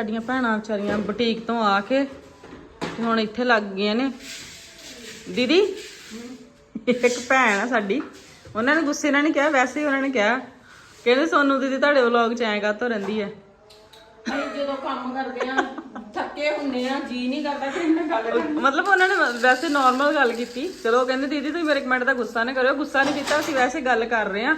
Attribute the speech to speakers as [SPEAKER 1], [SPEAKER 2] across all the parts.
[SPEAKER 1] ਸਾਡੀਆਂ ਭੈਣਾਂ ਵਿਚਾਰੀਆਂ ਬੁਟੀਕ ਤੋਂ ਆ ਕੇ ਤੇ ਹੁਣ ਇੱਥੇ ਲੱਗ ਗਈਆਂ ਨੇ। ਦੀਦੀ ਇੱਕ ਭੈਣ ਆ ਸਾਡੀ। ਉਹਨਾਂ ਨੇ ਗੁੱਸੇ ਨਾਲ ਨਹੀਂ ਕਿਹਾ ਵੈਸੇ ਹੀ ਉਹਨਾਂ ਨੇ ਕਿਹਾ। ਕਹਿੰਦੇ ਸੋਨੂੰ ਦੀਦੀ ਤੁਹਾਡੇ ਵਲੌਗ ਚ ਐਂ ਕਾਤੋਂ ਰਹਿੰਦੀ ਹੈ
[SPEAKER 2] ਅਸੀਂ ਜਦੋਂ ਕੰਮ ਕਰਦੇ ਆ ਥੱਕੇ ਹੁੰਨੇ ਆ ਜੀ ਨਹੀਂ ਕਰਦਾ ਕਿ ਇਹਨਾਂ ਗੱਲ ਕਰਨ
[SPEAKER 1] ਮਤਲਬ ਉਹਨਾਂ ਨੇ ਵੈਸੇ ਨਾਰਮਲ ਗੱਲ ਕੀਤੀ। ਚਲੋ ਉਹ ਕਹਿੰਦੇ ਦੀਦੀ ਤੁਸੀਂ ਮੇਰੇ ਕਮੈਂਟ ਦਾ ਗੁੱਸਾ ਨਾ ਕਰਿਓ। ਗੁੱਸਾ ਨਹੀਂ ਕੀਤਾ ਅਸੀਂ ਵੈਸੇ ਗੱਲ ਕਰ ਰਹੇ ਆ।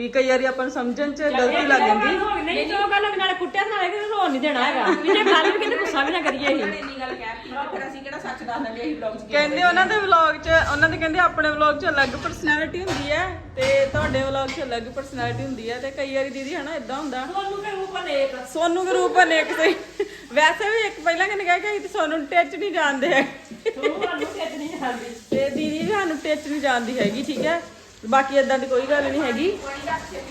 [SPEAKER 1] ਵੀ ਕਈ ਵਾਰੀ ਆਪਾਂ ਨੂੰ ਸਮਝਣ ਚ ਗਲਤੀ ਲੱਗ ਜਾਂਦੀ।
[SPEAKER 2] ਨਹੀਂ ਜੋ ਗੱਲ ਨਾਲੇ ਕੁੱਟਿਆ ਨਾਲੇ ਕਿ ਰੋ ਨਹੀਂ ਦੇਣਾ ਹੈਗਾ। ਜੇ ਗੱਲ ਵੀ ਕਿਤੇ ਗੁੱਸਾ ਵੀ ਨਾ ਕਰੀਏ ਅਸੀਂ। ਇੰਨੀ ਗੱਲ ਕਹਿਤੀ ਫਿਰ ਅਸੀਂ ਕਿਹੜਾ ਸੱਚ ਦੱਸ ਦਿੰਦੇ ਅਸੀਂ ਬਲੌਗ 'ਚ
[SPEAKER 1] ਕਹਿੰਦੇ ਉਹਨਾਂ ਦੇ ਵਲੌਗ 'ਚ ਉਹਨਾਂ ਦੇ ਕਹਿੰਦੇ ਆਪਣੇ ਵਲੌਗ 'ਚ ਅਲੱਗ ਪਰਸਨੈਲਿਟੀ ਹੁੰਦੀ ਹੈ ਤੇ ਤੁਹਾਡੇ ਵਲੌਗ 'ਚ ਅਲੱਗ ਪਰਸਨੈਲਿਟੀ ਹੁੰਦੀ ਹੈ ਤੇ ਕਈ ਵਾਰੀ ਦੀਦੀ ਹਨਾ ਇਦਾਂ ਹੁੰਦਾ।
[SPEAKER 2] ਤੁਹਾਨੂੰ ਫਿਰ ਉਹ ਨੇਕ।
[SPEAKER 1] ਸੋਨੂੰ ਦੇ ਰੂਪ ਇੱਕ ਸਹੀ। ਵੈਸੇ ਵੀ ਇੱਕ ਪਹਿਲਾਂ ਕਿਨੇ ਕਿਹਾ ਕਿ ਸੋਨੂੰ ਟੱਚ ਨਹੀਂ ਜਾਣਦੇ ਹੈ
[SPEAKER 2] ਤੁਹਾਨੂੰ ਖਿੱਚ ਨਹੀਂ ਜਾਂਦੀ।
[SPEAKER 1] ਤੇ ਦੀਦੀ ਵੀ ਸਾਨੂੰ ਟੱਚ ਨਹੀਂ ਜਾਣਦੀ ਹੈਗੀ ਠੀਕ ਹੈ? ਬਾਕੀ ਇਦਾਂ ਦੀ ਕੋਈ ਗੱਲ ਨਹੀਂ ਹੈਗੀ।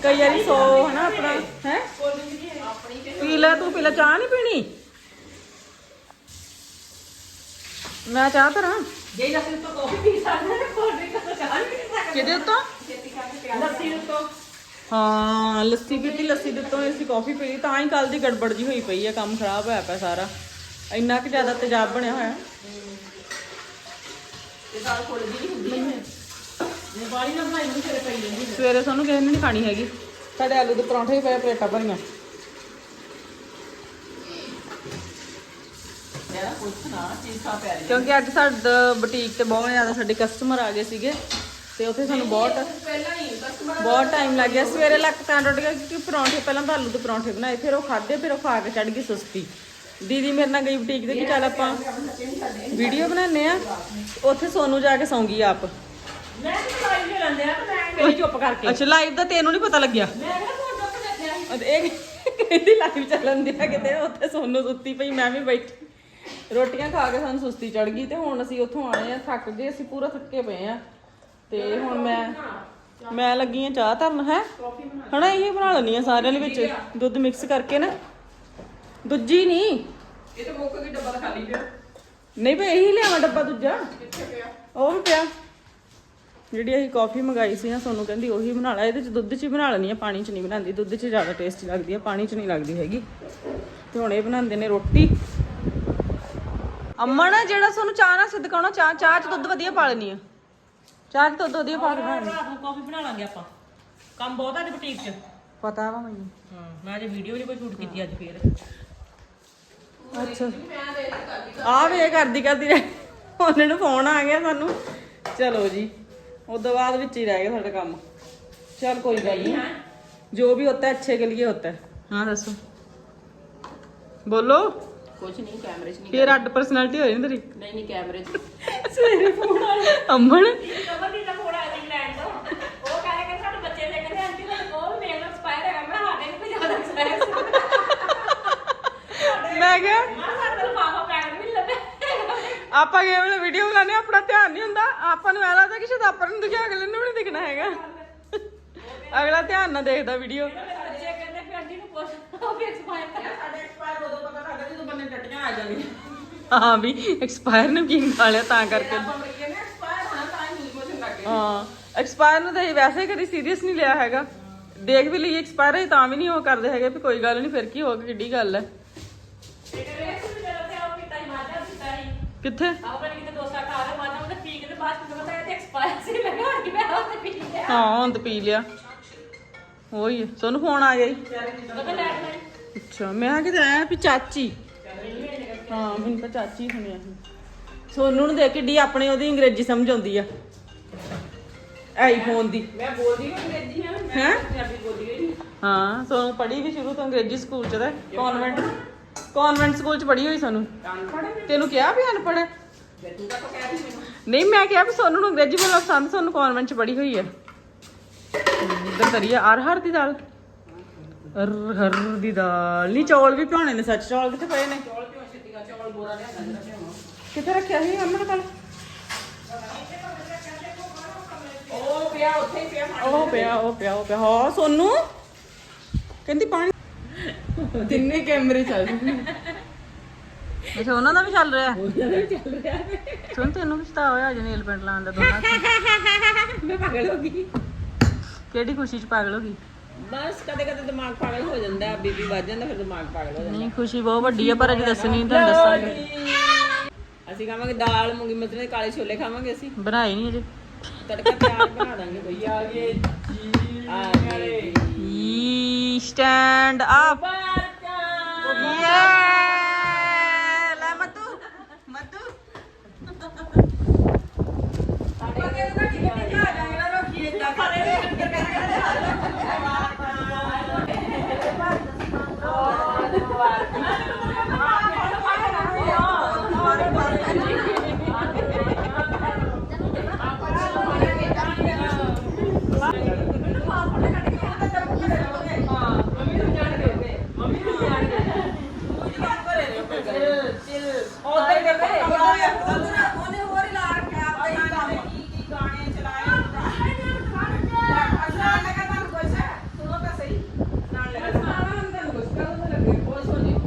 [SPEAKER 1] ਕਈ ਵਾਰੀ ਸੋ ਹਨਾ ਆਪਣਾ ਹੈ? ਪੀ ਲੈ ਤੂੰ ਪੀ ਲੈ ਚਾਹ ਨਹੀਂ ਪੀਣੀ? ਮੈਂ ਚਾਹ ਧਰਾਂ?
[SPEAKER 2] ਜੇ ਅਸੀਂ ਤੋਂ ਕਾਫੀ ਪੀ ਸਕਦੇ ਹਾਂ ਕੋਲ ਡਰਿੰਕ ਤਾਂ ਚਾਹ ਨਹੀਂ ਪੀ ਸਕਦੇ।
[SPEAKER 1] ਕਿਹਦੇ ਉੱਤੋਂ?
[SPEAKER 2] ਲੱਸੀ ਤੋਂ
[SPEAKER 1] ਹਾਂ ਲੱਸੀ ਪੀਤੀ ਲੱਸੀ ਦੇ ਤੋਂ ਅਸੀਂ ਕਾਫੀ ਪੀ ਲਈ ਤਾਂ ਹੀ ਕੱਲ ਦੀ ਗੜਬੜ ਜੀ ਹੋਈ ਪਈ ਹੈ ਕੰਮ ਖਰਾਬ ਹੋਇਆ ਪਿਆ ਸਾਰਾ। ਇੰਨਾ ਕਿ ਜ਼ਿਆਦਾ ਤੇਜ਼ਾਬ ਬਣਿਆ ਹੋਇਆ।
[SPEAKER 2] ਤੇ ਦਾਲ ਕੋਲ ਦੀ ਨਹੀਂ ਹੁੰਦੀ। ਹੈ ਜੇ ਬਾਲੀ ਨਾ ਬਣਾਈ ਨੂੰ ਤੇਰੇ ਪਈ ਜਾਂਦੀ
[SPEAKER 1] ਸਵੇਰੇ ਸਾਨੂੰ ਕਿਸੇ ਨੇ ਨਹੀਂ ਖਾਣੀ ਹੈਗੀ। ਸਾਡੇ ਆਲੂ ਦੇ ਪਰੌਂਠੇ ਵੀ ਪਏ ਪਲੇਟਾਂ ਭਰੀਆਂ।
[SPEAKER 2] ਯਾਰ ਕੁਛ ਨਾ ਚੀਜ਼ ਖਾ ਪਿਆ
[SPEAKER 1] ਕਿਉਂਕਿ ਅੱਜ ਸਾਡਾ ਬੁਟੀਕ ਤੇ ਬਹੁਤ ਜ਼ਿਆਦਾ ਸਾਡੇ ਕਸਟਮਰ ਆ ਗਏ ਸੀਗੇ ਤੇ ਉੱਥੇ ਸਾਨੂੰ ਬਹੁਤ
[SPEAKER 2] ਪਹਿਲਾਂ ਹੀ ਕਸਟਮਰ
[SPEAKER 1] ਬਹੁਤ ਟਾਈਮ ਲੱਗ ਗਿਆ। ਸਵੇਰੇ ਲੱਕ ਤਾਂ ਟੁੱਟ ਗਿਆ ਕਿਉਂਕਿ ਪਰੌਂਠੇ ਪਹਿਲਾਂ ਤਾਂ ਆਲੂ ਦੇ ਪਰੌਂਠੇ ਬਣਾਏ ਫਿਰ ਉਹ ਖਾਦੇ ਫਿਰ ਉਹ ਖਾ ਕੇ ਚੜ ਗਈ ਸੁਸਤੀ। ਦੀਦੀ ਮੇਰੇ ਨਾਲ ਗਈ ਬੁਟੀਕ ਤੇ ਕਿ ਚੱਲ ਆਪਾਂ ਵੀਡੀਓ ਬਣਾਉਂਦੇ ਆ। ਉੱਥੇ ਸੋਨੂੰ ਜਾ ਕੇ ਸੌਂਗੀ ਆਪ।
[SPEAKER 2] ਮੈਂ ਤੇ ਮੈਂ ਗਈ ਚੁੱਪ ਕਰਕੇ।
[SPEAKER 1] ਅੱਛਾ ਲਾਈਵ ਦਾ ਤੈਨੂੰ ਨਹੀਂ ਪਤਾ ਲੱਗਿਆ?
[SPEAKER 2] ਮੈਂ ਕਿਹਾ ਫੋਨ ਚੁੱਕ ਦੇਖਿਆ ਸੀ।
[SPEAKER 1] ਅਤੇ ਇਹ ਕਹਿੰਦੀ ਲਾਈਵ ਚੱਲਣ ਦੀ ਆ ਕਿਤੇ? ਉੱਥੇ ਸੋਨੂੰ ਸੁੱਤੀ ਪਈ ਮੈਂ ਵੀ ਬੈਠੀ। ਰੋਟੀਆਂ ਖਾ ਕੇ ਸਾਨੂੰ ਸੁਸਤੀ ਚੜ ਗਈ ਤੇ ਹੁਣ ਅਸੀਂ ਉੱਥੋਂ ਆਏ ਆ ਥੱਕ ਗਏ ਅਸੀਂ ਪੂਰਾ ਥੱਕੇ ਪਏ ਆ। ਤੇ ਹੁਣ ਮੈਂ ਮੈਂ ਲੱਗੀ ਆ ਚਾਹ ਧਰਨ ਹੈ? ਹਣਾ ਇਹ ਬਣਾ ਲੈਣੀ ਆ ਸਾਰਿਆਂ ਦੇ ਵਿੱਚ ਦੁੱਧ ਮਿਕਸ ਕਰਕੇ ਨਾ। ਦੂਜੀ ਨਹੀਂ
[SPEAKER 2] ਇਹ ਤਾਂ ਮੁੱਕ ਗਈ ਡੱਬਾ ਤਾਂ ਖਾਲੀ ਪਿਆ।
[SPEAKER 1] ਨਹੀਂ ਭਈ ਇਹੀ ਲਿਆਵਾਂ ਡੱਬਾ ਦੂਜਾ।
[SPEAKER 2] ਕਿੱਥੇ ਪਿਆ?
[SPEAKER 1] ਉਹ ਵੀ ਪਿਆ। ਜਿਹੜੀ ਅਸੀਂ ਕਾਫੀ ਮੰਗਾਈ ਸੀ ਨਾ ਸੋਨੂੰ ਕਹਿੰਦੀ ਉਹੀ ਬਣਾ ਲੈ ਇਹਦੇ ਚ ਦੁੱਧ ਚ ਹੀ ਬਣਾ ਲੈਣੀ ਆ ਪਾਣੀ ਚ ਨਹੀਂ ਬਣਾਉਂਦੀ ਦੁੱਧ ਚ ਜ਼ਿਆਦਾ ਟੇਸਟੀ ਲੱਗਦੀ ਆ ਪਾਣੀ ਚ ਨਹੀਂ ਲੱਗਦੀ ਹੈਗੀ। ਤੇ ਹੁਣ ਇਹ ਬਣਾਉਂਦੇ ਨੇ ਰੋਟੀ। ਅੰਮਾ ਨਾ ਜਿਹੜਾ ਤੁਹਾਨੂੰ ਚਾਹ ਨਾਲ ਸਿੱਧਕਾਉਣਾ ਚਾਹ ਚਾਹ ਚ ਦੁੱਧ ਵਧੀਆ ਪਾ ਲੈਣੀ ਆ। ਚਾਹ ਚ ਦੁੱਧ ਵਧੀਆ ਪਾ ਕੇ ਬਣਾਉਣੀ
[SPEAKER 2] ਰਾਤ ਨੂੰ ਕਾਫੀ ਬਣਾ ਲਾਂਗੇ ਆਪਾਂ। ਕੰਮ ਬਹੁਤ ਆ ਅੱਜ ਬੁਟੀਕ 'ਚ।
[SPEAKER 1] ਪਤਾ ਵਾ ਮੈਨੂੰ।
[SPEAKER 2] ਹਾਂ ਮੈਂ ਅਜੇ ਵੀਡੀਓ ਵੀ ਨਹੀਂ ਕੋਈ ਸ਼ੂਟ ਕੀਤੀ ਅੱਜ ਫੇਰ।
[SPEAKER 1] ਅੱਛਾ। ਆ ਵੇ ਇਹ ਕਰਦੀ ਕਰਦੀ ਰਹਿ। ਉਹਨਾਂ ਨੂੰ ਫੋਨ ਆ ਗਿਆ ਸਾਨੂੰ। ਚਲੋ ਜੀ। ਉਦੋਂ ਬਾਅਦ ਵਿੱਚ ਹੀ ਰਹਿ ਗਿਆ ਤੁਹਾਡਾ ਕੰਮ। ਚਲ ਕੋਈ ਗੱਲ ਨਹੀਂ। ਜੋ ਵੀ ਹੁੰਦਾ ਅੱਛੇ ਕੇ ਲਈ ਹੁੰਦਾ ਹਾਂ। ਦੱਸੋ। ਬੋਲੋ।
[SPEAKER 2] ਕੁਝ ਨਹੀਂ ਕੈਮਰੇ 'ਚ ਨਹੀਂ
[SPEAKER 1] ਫੇਰ ਅੱਡ ਪਰਸਨੈਲਿਟੀ ਹੋ ਜਾਂਦੀ ਤੇਰੀ।
[SPEAKER 2] ਨਹੀਂ ਨਹੀਂ ਕੈਮਰੇ 'ਚ।
[SPEAKER 1] ਸਵੇਰੇ ਫੋਨ ਆਇਆ ਅਮਨ।
[SPEAKER 2] ਕਮਰ ਦੀ ਦਾ ਫੋਨ ਆਇਆ ਇੰਗਲੈਂਡ ਤੋਂ। ਉਹ ਕਹਿੰਦੇ ਕਿ ਸਾਡੇ ਬੱਚੇ ਦੇ ਕਹਿੰਦੇ ਆਂਟੀ ਦਾ ਕੋਲ ਮੇਲ ਐਕਸਪਾਇਰ ਹੈਗਾ। ਮੈਂ ਹਾਡੇ ਨੂੰ ਜ਼ਿਆਦਾ ਐਕਸਪਾਇਰ
[SPEAKER 1] ਮੈਂ ਕਿਹਾ
[SPEAKER 2] ਮਾਂ ਸਾਡਾ ਪਾਪਾ ਪੈਣ ਨਹੀਂ ਲੱਭੇ
[SPEAKER 1] ਆਪਾਂ ਗੇਮ ਵੀਡੀਓ ਬਣਾਉਂਦੇ ਆਪਣਾ ਧਿਆਨ ਨਹੀਂ ਹੁੰਦਾ। ਆਪਾਂ ਨੂੰ ਐ ਲੱਗਦਾ ਕਿ ਸ਼ਾਇਦ ਆਪਾਂ ਨੂੰ ਦਿਖਿਆ ਅਗਲੇ ਨੂੰ ਵੀ ਨਹੀਂ ਦਿਖਣਾ ਹੈਗਾ। ਅਗਲਾ ਧਿਆਨ ਨਾਲ ਦੇਖਦਾ ਵੀਡੀਓ
[SPEAKER 2] ਬੱਚੇ ਕਹਿੰਦੇ ਫਿਰ ਆਂਟੀ ਨੂੰ ਪੁੱਛ ਉਹ ਵੀ ਐਕਸਪਾਇਰ ਸਾਡੇ ਐਕਸਪਾਇਰ ਉਦੋਂ ਪਤਾ ਲੱਗਦਾ ਜਦੋਂ ਬੰਦੇ ਟੱਟੀਆਂ ਆ ਜਾਂਦੀਆਂ
[SPEAKER 1] ਹਾਂ ਵੀ ਐਕਸਪਾਇਰ ਨੂੰ ਕੀ ਖਾ ਲਿਆ ਤਾਂ ਕਰਕੇ।
[SPEAKER 2] ਆਪਾਂ ਅਮਰੀਕਾ ਨੇ ਐਕਸਪਾਇਰ ਹੋਣਾ ਤਾਂ ਹੀ ਲੱਗੇ
[SPEAKER 1] ਐਕਸਪਾਇਰ ਨੂੰ ਤਾਂ ਇਹ ਵੈਸੇ ਕਦੀ ਸੀਰੀਅਸ ਨਹੀਂ ਲਿਆ ਹੈਗਾ। ਦੇਖ ਵੀ ਲਈ ਐਕਸਪਾਇਰ ਹੈ ਤਾਂ ਵੀ ਨਹੀਂ ਉਹ ਕਰਦੇ ਹੈਗੇ ਵੀ ਕੋਈ ਗੱਲ ਨਹੀਂ ਫਿਰ ਕੀ ਹੋ ਗਿਆ ਕਿੱਡੀ ਗੱਲ ਹੈ। ਕਿੱਥੇ?
[SPEAKER 2] ਆਪਾਂ ਕਿਤੇ ਡੋਸਾ ਖਾ ਤੇ ਬਾਅਦ ਚ ਪਤਾ ਇਹ ਐਕਸਪਾਇਰ ਸੀ ਮੈਂ ਕਿਹਾ ਕਿ ਮੈਂ ਉਹ ਤੇ ਪੀ ਲਿਆ।
[SPEAKER 1] ਹਾਂ ਹੁਣ ਤਾਂ ਪੀ ਲਿਆ। ਉਹੀ ਹੈ ਸੋਨੂੰ ਫੋਨ ਆ ਗਿਆ ਈ।
[SPEAKER 2] ਉਹਨੇ ਲੈਟ ਨਹੀਂ
[SPEAKER 1] ਅੱਛਾ ਮੈਂ ਕਿਤੇ ਆਇਆ ਵੀ ਚਾਚੀ। ਹਾਂ ਮੈਨੂੰ ਤਾਂ ਚਾਚੀ ਸੁਣਿਆ ਸੀ। ਸੋਨੂੰ ਨੂੰ ਦੇਖ ਕਿੱਡੀ ਆਪਣੇ ਉਹਦੀ ਅੰਗਰੇਜ਼ੀ ਸਮਝ ਆਉਂਦੀ ਆ। ਆਈਫੋਨ ਦੀ।
[SPEAKER 2] ਮੈਂ ਬੋਲਦੀ ਵੀ ਅੰਗਰੇਜ਼ੀ ਹਾਂ ਮੈਂ
[SPEAKER 1] ਹੈਂ?
[SPEAKER 2] ਪੰਜਾਬੀ ਬੋਲਦੀ ਹੀ ਨਹੀਂ
[SPEAKER 1] ਹਾਂ ਸੋਨੂੰ ਪੜ੍ਹੀ ਵੀ ਸ਼ੁਰੂ ਤੋਂ ਅੰਗਰੇਜ਼ੀ ਸਕੂਲ ਚ ਦਾ ਕਨਵੈਂਟ ਕਨਵੈਂਟ ਸਕੂਲ ਚ ਪੜ੍ਹੀ ਹੋਈ ਸਾਨੂੰ। ਤੈਨੂੰ ਕਿਹਾ ਵੀ ਅਨਪੜ੍ਹ ਹੈ?
[SPEAKER 2] ਮੈਂ ਤੂੰ ਤਾਂ ਕਹਿ ਰਹੀ ਮੈਨੂੰ।
[SPEAKER 1] ਨਹੀਂ ਮੈਂ ਕਿਹਾ ਵੀ ਸੋਨੂੰ ਨੂੰ ਅੰਗਰੇਜ਼ੀ ਬੋਲਣਾ ਪਸੰਦ ਸੋਨੂੰ ਕਨਵੈਂਟ ਚ ਪੜ੍ਹੀ ਹੋਈ ਹੈ। ਇੱਧਰ ਤਰੀਆ ਅਰ ਹਰ ਦੀ ਦਾਲ। ਅਰ ਹਰ ਦੀ ਦਾਲ। ਨਹੀਂ ਚੌਲ ਵੀ ਭਿਉਣੇ ਨੇ ਸੱਚ ਚੌਲ ਕਿੱਥੇ ਪਏ ਨੇ?
[SPEAKER 2] ਚੌਲ ਚੌਲ ਬੋਰਾ ਜਾਂਦਾ
[SPEAKER 1] ਕਿੱਥੇ ਰੱਖਿਆ ਸੀ ਅਮਨ ਕੱਲ?
[SPEAKER 2] ਉਹ ਪਿਆ ਉੱਥੇ ਹੀ ਪਿਆ
[SPEAKER 1] ਉਹ ਪਿਆ ਉਹ ਪਿਆ ਉਹ ਪਿਆ। ਹਾਂ ਸੋਨੂੰ। ਕਹਿੰਦੀ ਪਾਣੀ ਤਿੰਨੇ ਕੈਮਰੇ ਚੱਲ ਰਹੇ ਅੱਛਾ ਉਹਨਾਂ ਦਾ ਵੀ ਚੱਲ ਰਿਹਾ?
[SPEAKER 2] ਚੱਲ ਰਿਹਾ
[SPEAKER 1] ਸੁਣ ਤੈਨੂੰ ਵੀ ਸਤਾ ਹੋਇਆ ਅੱਜ ਨੀਲ ਪੈਂਟ ਲਾਉਣ ਦਾ ਦੋਨਾਂ ਚ
[SPEAKER 2] ਮੈਂ ਪਾਗਲ ਹੋ ਗਈ।
[SPEAKER 1] ਕਿਹੜੀ ਖੁਸ਼ੀ ਚ ਪਾਗਲ ਹੋ ਗਈ?
[SPEAKER 3] ਬਸ ਕਦੇ ਕਦੇ ਦਿਮਾਗ ਪਾਗਲ ਹੋ ਜਾਂਦਾ ਬੀਬੀ ਵੱਜ ਜਾਂਦਾ ਫਿਰ ਦਿਮਾਗ ਪਾਗਲ ਹੋ ਜਾਂਦਾ।
[SPEAKER 1] ਨਹੀਂ ਖੁਸ਼ੀ ਬਹੁਤ ਵੱਡੀ ਆ ਪਰ ਅਜੇ ਦੱਸਣੀ ਤੁਹਾਨੂੰ ਦੱਸਾਂਗੇ।
[SPEAKER 3] ਅਸੀਂ ਖਾਵਾਂਗੇ ਦਾਲ ਮੂੰਗੀ ਮਸਰ ਦੇ ਕਾਲੇ ਛੋਲੇ ਖਾਵਾਂਗੇ ਅਸੀਂ।
[SPEAKER 1] ਬਣਾਈ ਨਹੀਂ ਅਜੇ।
[SPEAKER 3] ਤੜਕਾ ਤਿਆਰ ਬਣਾ ਦਾਂਗੇ ਕੋਈ ਆ ਗਏ ਜੀ। ਆ ਗਏ
[SPEAKER 1] ਈ ਸਟੈਂਡ ਅਪ ਯੇ ਲੈ ਮੱਤੂ ਮੱਤੂ
[SPEAKER 3] ਉਹਨੇ ਹੋਰ ਹੀ ਲਾ ਰੱਖਿਆ ਆਪਦੇ ਹੀ ਕੰਮ ਕੀ ਕੀ ਗਾਣੇ ਚਲਾਏ ਅੱਛਾ ਲੱਗਾ ਤੁਹਾਨੂੰ ਕੁਛ ਸੁਣੋ ਤਾਂ ਸਹੀ ਨਾਲ ਲੱਗਾ ਸੁਣਾਉਣਾ ਤੁਹਾਨੂੰ ਕੁਛ ਕਰਨ ਲੱਗੇ ਬਹੁਤ ਸੋਹਣੀ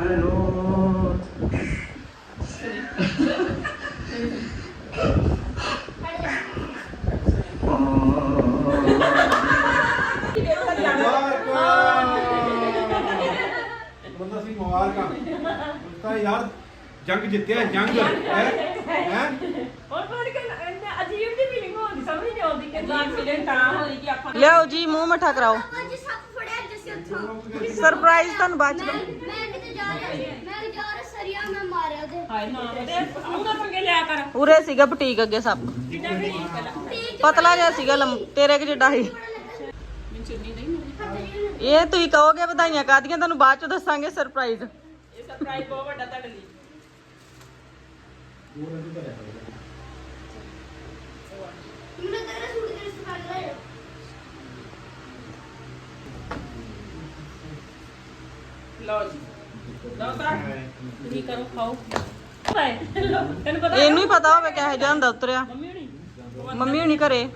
[SPEAKER 4] Hello. ਬੰਦਾ ਸੀ ਮੁਬਾਰਕਾਂ ਤਾਂ ਯਾਰ ਜੰਗ ਜਿੱਤਿਆ ਜੰਗ ਹੈ ਹੈ?
[SPEAKER 2] ਹੋਰ ਥੋੜੀ ਕਿ ਅਜੀਬ ਦੀ ਫੀਲਿੰਗ ਹੁੰਦੀ ਸਮਝ ਨਹੀਂ ਆਉਂਦੀ ਕਿ
[SPEAKER 3] ਤਾਂ ਫਿਲਮ ਤਾਂ। ਹੋਈ ਕਿ ਆਪਾਂ
[SPEAKER 1] ਲਿਆਓ ਜੀ ਮੂੰਹ ਮੱਠਾ ਕਰਾਓ।
[SPEAKER 5] ਅੱਜ ਸੱਪ ਫੜਿਆ ਜਿਸ ਉੱਥੋਂ।
[SPEAKER 1] ਸਰਪ੍ਰਾਈਜ਼ ਤੁਹਾਨੂੰ ਬਾਅਦ ਚ
[SPEAKER 5] ਮੈਂ ਕਿਤੇ ਜਾ ਰਿਹਾ ਮੈਂ ਜਾ ਰਿਹਾ ਸਰੀਆ ਮੈਂ ਮਾਰਿਆ ਉਹਦੇ।
[SPEAKER 3] ਹਾਏ ਨਾ
[SPEAKER 2] ਤੇ ਮੂੰਹ ਦਾ ਪੰਗੇ ਲਿਆ ਕਰ।
[SPEAKER 1] ਉਰੇ ਸੀਗਾ ਬੁਟੀਕ ਅੱਗੇ ਸੱਪ। ਪਤਲਾ ਜਿਹਾ ਸੀਗਾ ਲੰਮ ਤੇਰੇ ਕਿ ਜਿੱਡਾ ਸੀ। ਇਹ ਤੁਸੀਂ ਕਹੋਗੇ ਵਧਾਈਆਂ ਕਾਦੀਆਂ ਤੁਹਾਨੂੰ ਬਾਅਦ ਚ ਦੱਸਾਂਗੇ ਸਰਪ੍ਰਾਈਜ਼
[SPEAKER 3] ਸਰਪ੍ਰਾਈਜ਼ ਬਹੁਤ ਵੱਡਾ ਤੁਹਾਡੇ ਲਈ।
[SPEAKER 5] ਮੈਨੂੰ ਤੇਰਾ ਸੂਟ ਦੇ ਇਸ ਫੜ ਲਿਆ
[SPEAKER 3] ਲਓ ਜੀ। ਲਓ ਤਾਂ
[SPEAKER 2] ਤੁਸੀਂ ਕਰੋ ਖਾਓ। ਤੈਨੂੰ ਪਤਾ
[SPEAKER 1] ਇਹਨੂੰ ਹੀ ਪਤਾ ਹੋਵੇ ਕਿਹੋ ਜਿਹਾ ਹੁੰਦਾ ਉਤਰਿਆ।
[SPEAKER 2] ਮੰਮੀ ਹੋਣੀ?
[SPEAKER 1] ਮੰਮੀ ਹੁਣੀ ਘਰੇ।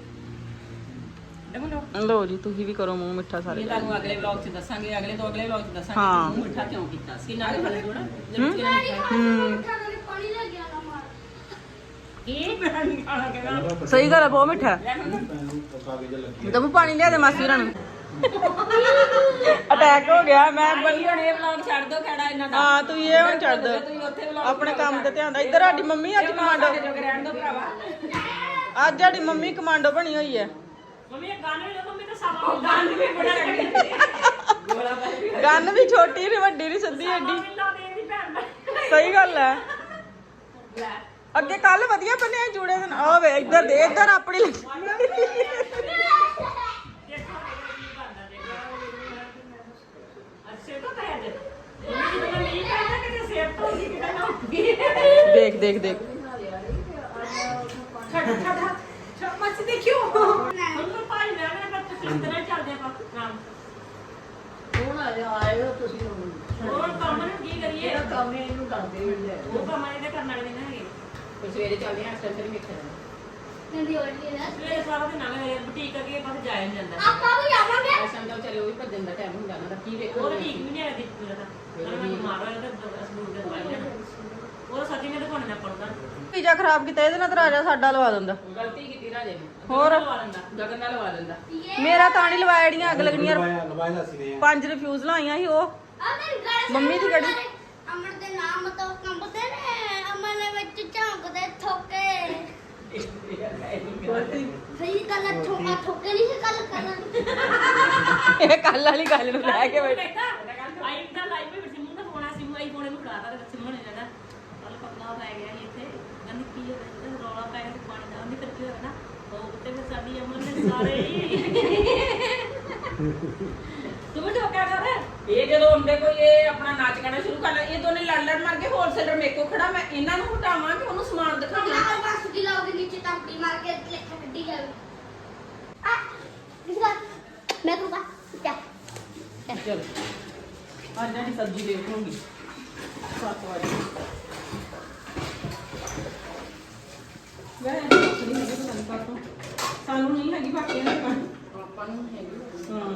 [SPEAKER 3] ਲਓ
[SPEAKER 1] ਜੀ ਤੁਸੀਂ ਵੀ ਕਰੋ ਮੂੰਹ ਮਿੱਠਾ ਸਾਰੇ
[SPEAKER 3] ਇਹ ਤੁਹਾਨੂੰ ਅਗਲੇ ਵਲੌਗ 'ਚ ਦੱਸਾਂਗੇ ਅਗਲੇ ਤੋਂ ਅਗਲੇ ਵਲੌਗ 'ਚ ਦੱਸਾਂਗੇ
[SPEAKER 1] ਹਾਂ।
[SPEAKER 3] ਕਿ ਮਿੱਠਾ ਕਿਉਂ ਕੀਤਾ। ਸੀ ਨਾਲੇ ਫਲ ਜੋਣਾ
[SPEAKER 1] ਹੂੰ?
[SPEAKER 3] ਕਿਹਨਾਂ ਮਿੱਠਾ
[SPEAKER 1] ਹੂੰ
[SPEAKER 5] ਪਾਣੀ ਲੈ ਗਿਆ ਨਾ ਮਾਰ।
[SPEAKER 2] ਮੈਂ ਨਹੀਂ ਖਾਣਾ ਕਹਿੰਦਾ।
[SPEAKER 1] ਸਹੀ ਗੱਲ ਹੈ ਬਹੁਤ ਮਿੱਠਾ
[SPEAKER 4] ਲੱਗੀ
[SPEAKER 1] ਤੂੰ ਪਾਣੀ ਲਿਆ ਦੇ ਮਾਸੀ ਹੋਰਾਂ ਨੂੰ। ਅਟੈਕ ਹੋ ਗਿਆ ਮੈਂ
[SPEAKER 3] ਬਈ ਹੁਣ ਇਹ ਵਲੌਗ ਛੱਡ ਦਿਓ ਖੜਾ ਇਹਨਾਂ ਦਾ
[SPEAKER 1] ਹਾਂ ਤੂੰ ਇਹ ਹੁਣ ਛੱਡ ਦੇ।
[SPEAKER 3] ਤੁਸੀਂ ਉੱਥੇ ਵਲੌਗ
[SPEAKER 1] ਆਪਣੇ ਕੰਮ ਤੇ ਧਿਆਨ ਦਾ। ਇੱਧਰ ਸਾਡੀ ਮੰਮੀ ਅੱਜ ਕਮਾਂਡੋ
[SPEAKER 3] ਰਹਿਣ ਭਰਾਵਾ।
[SPEAKER 1] ਅੱਜ ਸਾਡੀ ਮੰਮੀ ਕਮਾਂਡੋ ਬਣੀ ਹੋਈ ਹੈ।
[SPEAKER 2] ਮੰਮੀ ਇਹ ਵੀ ਮੰਮੀ ਤਾਂ ਸਾਵਾ ਗਾਣੇ ਵੀ ਬੜਾ ਲੱਗਦੀ
[SPEAKER 3] ਗੋਲਾ ਪੈ ਗਿਆ।
[SPEAKER 1] ਗੰਨ ਵੀ ਛੋਟੀ ਨਹੀਂ ਵੱਡੀ ਨਹੀਂ ਸਿੱਧੀ ਐਡੀ। ਸਹੀ ਗੱਲ ਹੈ। ਅੱਗੇ ਕੱਲ ਵਧੀਆ ਬਣਿਆ ਜੂੜੇ ਦੇ ਨਾਲ। ਆ ਵੇ ਇੱਧਰ ਦੇ ਇੱਧਰ ਆਪਣੀ।
[SPEAKER 2] ਦੇਖੋ ਦੇਖੋ ਦੇਖੋ ਅੱਛੇ ਤੋਂ ਕਹਿ ਦੇ ਮੰਮੀ ਜਦੋਂ ਨਹੀਂ ਕਹਿੰਦਾ ਕਿ ਸੇਬ ਤੋਂ ਕੀ ਕਿਹਦਾ ਹੋਊਗੀ
[SPEAKER 1] ਦੇਖ ਦੇਖ ਦੇਖ।
[SPEAKER 2] ਛੱਡ ਛੱਡ ਛੱਡ ਮੱਛੀ ਦੇਖਿਓ। ਨਾ ਕਿਸ ਤਰ੍ਹਾਂ ਚੱਲਦੇ ਆਪਾਂ ਨਾਮ
[SPEAKER 6] ਹੁਣ ਆ ਆਏ ਹੋ ਤੁਸੀਂ ਹੁਣ।
[SPEAKER 2] ਹੋਰ ਕੰਮ ਨੂੰ ਕੀ ਕਰੀਏ?
[SPEAKER 6] ਇਹਦਾ ਕੰਮ ਹੀ ਇਹਨੂੰ ਕਰਦੇ ਹੁੰਦੇ
[SPEAKER 2] ਉਹ ਕੰਮ ਇਹਦੇ ਕਰਨ ਵਾਲੇ ਨਹੀਂ ਨਾ ਹੈਗੇ।
[SPEAKER 3] ਫਿਰ ਸਵੇਰੇ ਚੱਲਦੇ ਆ ਸਟੈਂਸਰ ਵੇਖਣ
[SPEAKER 5] ਨੰਦੀ ਓਲੀ ਨਾ।
[SPEAKER 2] ਸਵੇਰੇ ਸਾਰਾ ਦਿਨ ਲੰਘ ਬੁਟੀਕ ਅੱਗੇ ਬਸ ਜਾਇਆ ਨਹੀਂ ਜਾਂਦਾ।
[SPEAKER 5] ਆਪਾਂ ਵੀ ਆਵਾਂਗੇ
[SPEAKER 3] ਐਸਾ ਤਾਂ ਚਲੇ ਉਹ ਵੀ ਭੱਜਣ ਦਾ ਟਾਈਮ ਹੁੰਦਾ ਉਹਨਾਂ ਦਾ ਕੀ ਵੇਖੋ
[SPEAKER 2] ਉਹ ਤਾਂ ਠੀਕ ਵੀ ਨਹੀਂ ਹੈਗਾ ਦਿੱਤੀ ਮੇਰਾ ਤਾਂ। ਮੈਂ ਬਿਮਾਰ ਹੋਇਆ ਤਾਂ ਅਸਲੂਰ ਦੇ ਲੈਣ। ਉਹ ਸੱਚੀ ਮੈਂ ਦਿਖਾਉਣਾ ਨਾ ਪੜਦਾ।
[SPEAKER 1] ਪੀਜ਼ਾ ਖਰਾਬ ਕੀਤਾ ਇਹਦੇ ਨਾਲ ਤਾਂ ਰਾਜਾ ਸਾਡਾ ਲਵਾ ਦਿੰਦਾ।
[SPEAKER 3] ਗਲਤੀ ਕੀਤੀ ਰਾਜੇ ਨੇ?
[SPEAKER 1] ਹੋਰ?
[SPEAKER 2] ਲਵਾ ਲੈਂਦਾ
[SPEAKER 3] ਗਗਨ ਨਾਲ ਲਵਾ ਦਿੰਦਾ।
[SPEAKER 1] ਮੇਰਾ ਤਾਂ ਨਹੀਂ ਲਵਾਇਆ ਜਿਹੜੀਆਂ ਅੱਗ ਲੱਗਣੀਆਂ।
[SPEAKER 4] ਲਵਾਇਆ ਲਵਾਇਆ ਸੀ ਨੇ
[SPEAKER 1] ਪੰਜ ਰਿਫਿਊਜ਼ ਲਾਈਆਂ ਸੀ ਉਹ। ਮੰਮੀ ਦੀ ਗੜੀ।
[SPEAKER 5] ਅਮਰ ਦੇ ਨਾਮ ਤੋਂ ਕੰਬਦੇ ਨੇ ਅਮਰ ਦੇ ਵਿੱਚ ਝਾਂਕਦੇ ਥੋਕੇ। ਸਹੀ ਗੱਲ ਹੈ ਠੋਕਾ ਠੋਕੇ ਨਹੀਂ ਸੀ ਗੱਲ ਕਰਨਾ।
[SPEAKER 1] ਇਹ ਕੱਲ ਵਾਲੀ ਗੱਲ ਨੂੰ ਲੈ ਕੇ
[SPEAKER 2] ਬੈਠ। ਆਈ ਦਾ ਲਾਈਵ ਵਿੱਚ ਮੂੰਹ ਦਾ ਫੋਨ ਆ ਸੀ ਆਈ ਫੋਨ ਨੂੰ ਫੜਾਤਾ ਤੇ ਸਿਮੂ ਨੇ ਕਹਿੰਦਾ ਕੱਲ ਪਤਲਾ ਪੈ ਗਿਆ ਸੀ ਇੱਥੇ ਕਹਿੰਦੀ ਕੀ ਹੋ ਗਿਆ ਤੇ ਰੌਲਾ ਪੈ ਗਿਆ ਸੀ ਪਾਣੀ ਦਾ ਉਹਨੇ ਫਿਰ ਕੀ ਹੋਇਆ ਨਾ ਉਹ ਉੱਤੇ ਫਿਰ ਸਾਡੀ ਅਮਨ ਨੇ ਸਾਰੇ ਹੀ ਤੂੰ ਵੀ ਠੋਕਿਆ ਕਰ।
[SPEAKER 3] ਇਹ ਜਦੋਂ ਆਉਂਦੇ ਕੋਈ ਇਹ ਆਪਣਾ ਨਾਚ ਗਾਣਾ ਸ਼ੁਰੂ ਕਰ ਲੈ ਇਹ ਦੋਨੇ ਲੜ ਲੜ ਮਰ ਕੇ ਹੋਲਸੇਲਰ ਮੇਕੋ ਖੜਾ ਮੈਂ ਇਹਨਾਂ ਨੂੰ ਹਟਾਵਾਂ ਕਿ ਉਹਨੂੰ ਸਮਾਨ ਦਿਖਾਵਾਂ।
[SPEAKER 5] ਨਾਲ ਬਸ ਦੀ ਲਾਉਗੇ ਨੀਚੇ ਟੰਪੀ ਮਾਰ ਕੇ ਲੇਖਾ ਕੱਢੀ ਜਾਵੇ। ਆ ਦਿਖਾ ਮੈਂ ਤੂੰ ਕਾ ਕਿਆ
[SPEAKER 3] ਚਲੋ। ਅੱਜ ਦੀ ਸਬਜ਼ੀ ਦੇਖ ਲੂੰਗੀ। ਸੱਤ ਵਜੇ। ਵੈਸੇ ਨਹੀਂ ਹੈਗੀ ਪਤਾ ਨਹੀਂ ਕਾਹਤੋਂ। ਸਾਨੂੰ ਨਹੀਂ ਹੈਗੀ ਬਾਕੀਆਂ ਦੀ ਕਣ ਆਪਾਂ ਨੂੰ ਹੈਗੀ। ਹਾਂ।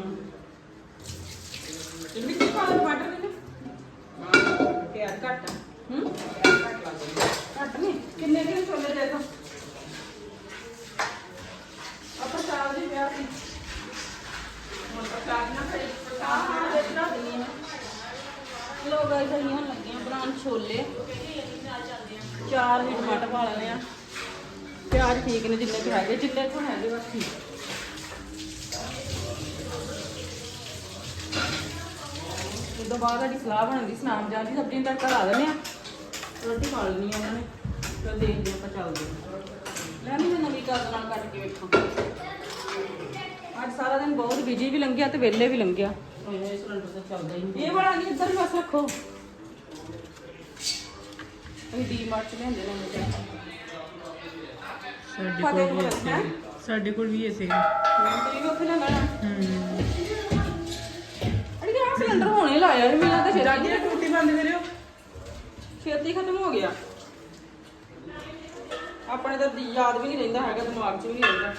[SPEAKER 3] ਤੇ ਵਿੱਚ ਪਾਲ ਟਮਾਟਰ ਨੇ ਪਿਆਰ ਘੱਟ ਹੂੰ? ਘੱਟ ਨਹੀਂ ਕਿੰਨੇ ਕਿੰਨੇ ਛੋਲੇ ਦੇ ਦੋ? ਆਪਾਂ ਸਾਲ ਦੇ ਵਿਆਹ ਸੀ।
[SPEAKER 1] ਹੁਣ ਪ੍ਰਸਾਦ ਨਾ ਖੜੀ ਪ੍ਰਸਾਦ ਨਾ ਦੇ ਤਰਾ ਦਈਏ ਲੋ ਗਾਇਸ ਅਸੀਂ ਹੁਣ ਲੱਗੇ ਆ ਬਣਾਉਣ ਛੋਲੇ। ਚਾਰ ਵੀ ਟਮਾਟਰ ਪਾ ਲੈਣੇ ਆ। ਪਿਆਜ਼ ਠੀਕ ਨੇ ਜਿੰਨੇ ਕੁ ਹੈਗੇ ਜਿੰਨੇ ਕੁ ਹੈਗੇ ਬਸ ਠੀਕ। ਤੋਂ ਬਾਅਦ ਸਾਡੀ ਸਲਾਹ ਬਣਦੀ ਸਨਾਮ ਜਾਣ ਦੀ ਸਬਜ਼ੀ ਦਾ ਤੜਕਾ ਲਾ ਦਿੰਦੇ ਆ ਰੋਟੀ ਖਾ ਲੈਣੀ ਆ ਉਹਨਾਂ ਨੇ ਫਿਰ ਦੇਖਦੇ ਆਪਾਂ ਚੱਲਦੇ ਆ। ਲੈ ਨਹੀਂ ਮੈਂ ਨਵੀਂ ਗੱਲ ਨਾਲ ਕੱਟ ਕੇ ਵੇਖਾਂ। ਅੱਜ ਸਾਰਾ ਦਿਨ ਬਹੁਤ ਬਿਜ਼ੀ ਵੀ ਲੰਘਿਆ ਤੇ ਵਿਹਲੇ ਵੀ ਲੰਘਿਆ।
[SPEAKER 3] ਇਹ ਸਿਲੰਡਰ ਤਾਂ ਚੱਲਦਾ ਹੀ ਨਹੀਂ।
[SPEAKER 1] ਇਹ ਵਾਲਾ ਨਹੀਂ ਇੱਧਰ ਬਸ ਰੱਖੋ। ਇਹ ਡੀ ਮਾਰਟ ਚ ਲੈਂਦੇ ਨੇ
[SPEAKER 3] ਸਾਡੇ ਕੋਲ ਵੀ
[SPEAKER 1] ਹੈ
[SPEAKER 3] ਸਾਡੇ ਕੋਲ ਵੀ ਐਸੇ
[SPEAKER 1] ਤੁਸੀਂ ਵੀ ਉੱਥੇ ਲੈਣਾ। ਨਾ
[SPEAKER 3] ਹੂੰ।
[SPEAKER 1] ਅੜੀ ਆ ਸਿਲੰਡਰ ਹੋਣੇ ਲਾਇਆ ਜੀ ਮੇਰਾ ਤਾਂ ਛੇਤੀ
[SPEAKER 3] ਨੇ ਟੂਟੀ ਬੰਦ ਕਰਿਓ।
[SPEAKER 1] ਛੇਤੀ ਖਤਮ ਹੋ ਗਿਆ। ਆਪਣੇ ਤਾਂ ਯਾਦ ਵੀ ਨਹੀਂ ਰਹਿੰਦਾ ਹੈਗਾ ਦਿਮਾਗ 'ਚ ਵੀ ਨਹੀਂ ਰਹਿੰਦਾ।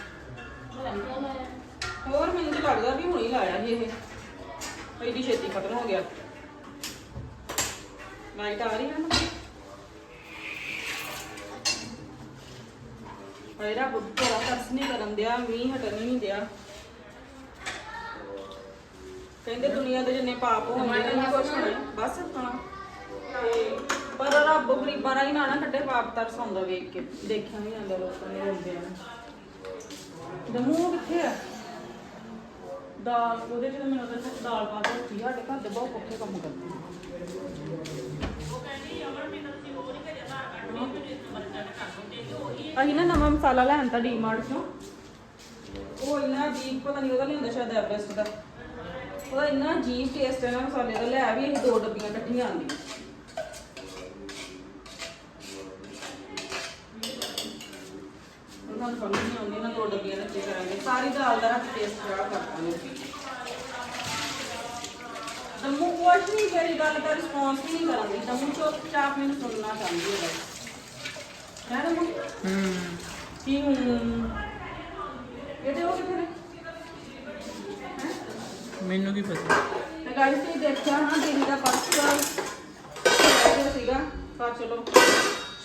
[SPEAKER 1] ਹੋਰ ਮੈਨੂੰ ਤਾਂ ਲੱਗਦਾ ਵੀ ਹੁਣੇ ਹੀ ਲਾਇਆ ਸੀ ਇਹ। ਐਡੀ ਛੇਤੀ ਖਤਮ ਹੋ ਗਿਆ। ਲਾਈਟ ਆ ਰਹੀ ਹੈ ਨਾ। ਹਾਏ ਰੱਬ ਤੇਰਾ ਤਰਸ ਨਹੀਂ ਕਰਨ ਦਿਆ ਮੀਂਹ ਹਟਣ ਨਹੀਂ ਦਿਆ। ਕਹਿੰਦੇ ਦੁਨੀਆ ਦੇ ਜਿੰਨੇ ਪਾਪ ਹੋਣਗੇ ਨਹੀਂ ਕੁਛ ਹੋਣਾ ਬਸ ਹਾਂ ਤੇ ਪਰ ਰੱਬ ਗਰੀਬਾਂ ਰਾਹੀਂ ਨਾ ਨਾ ਕੱਢੇ ਪਾਪ ਤਰਸ ਆਉਂਦਾ ਵੇਖ ਕੇ। ਦੇਖਿਆ ਨਹੀਂ ਜਾਂਦਾ ਲੋਕਾਂ ਨੇ। ਰੋਂਦੇ ਆ ਮੂੰਹ ਕਿੱਥੇ ਆ? ਦਾਲ ਉਹਦੇ ਚ ਤਾਂ ਮੈਨੂੰ ਤਾਂ ਦਾਲ ਪਾ ਕੇ ਰੱਖੀ ਸਾਡੇ ਘਰ ਦੇ ਬਹੁਤ ਔਖੇ ਕੰਮ ਕਰਦੇ ਆ ਅਸੀਂ ਨਾ ਨਵਾਂ ਮਸਾਲਾ ਲੈਣ ਤਾਂ ਡੀਮਾਰਟ ਤੋਂ। ਉਹ ਇੰਨਾ ਅਜੀਬ ਪਤਾ ਨਹੀਂ ਉਹਦਾ ਲਿਆਂਦਾ ਸ਼ਾਇਦ ਐਵਰੈਸਟ ਦਾ। ਉਹਦਾ ਇੰਨਾ ਅਜੀਬ ਟੇਸਟ ਹੈ ਨਾ ਮਸਾਲੇ ਦਾ, ਲੈ ਵੀ ਅਸੀਂ ਦੋ ਡੱਬੀਆਂ ਇਕੱਠੀਆਂ ਆਉਂਦੀਆਂ। ਉਹਨਾਂ ਨੂੰ ਸਮਝ ਨਹੀਂ ਆਉਂਦੀ ਨਾ ਦੋ ਡੱਬੀਆਂ ਰੱਖੇ ਕਰਾਂਗੇ। ਸਾਰੀ ਦਾਲ ਦਾ ਰੱਖ ਟੇਸਟ ਖਰਾਬ ਕਰਤਾ ਨੇ ਦਮੂ ਕੁਛ ਨਹੀਂ ਮੇਰੀ ਗੱਲ ਦਾ ਰਿਸਪੌਂਸ ਹੀ ਨਹੀਂ ਕਰਾਂਗੀ। ਦਮੂ ਚੁੱਪਚਾਪ ਮੈਨੂੰ ਸੁਣਨਾ ਚਾਹੁੰਦੀ ਹੈ ਬਸ ਹੈ। ਦਮੂ
[SPEAKER 3] ਹੂੰ
[SPEAKER 1] ਕੀ ਹੂੰ ਇਹਦੇ ਉਹ ਕਿੱਥੇ ਨੇ
[SPEAKER 3] ਮੈਨੂੰ ਕੀ ਪਤਾ?
[SPEAKER 1] ਤੇ ਗਾਇਸ ਤੁਸੀਂ ਦੇਖਿਆ ਨਾ ਦੀਦੀ ਦਾ ਪਰਸ ਰਹਿ ਗਿਆ ਸੀਗਾ। ਪਰ ਚਲੋ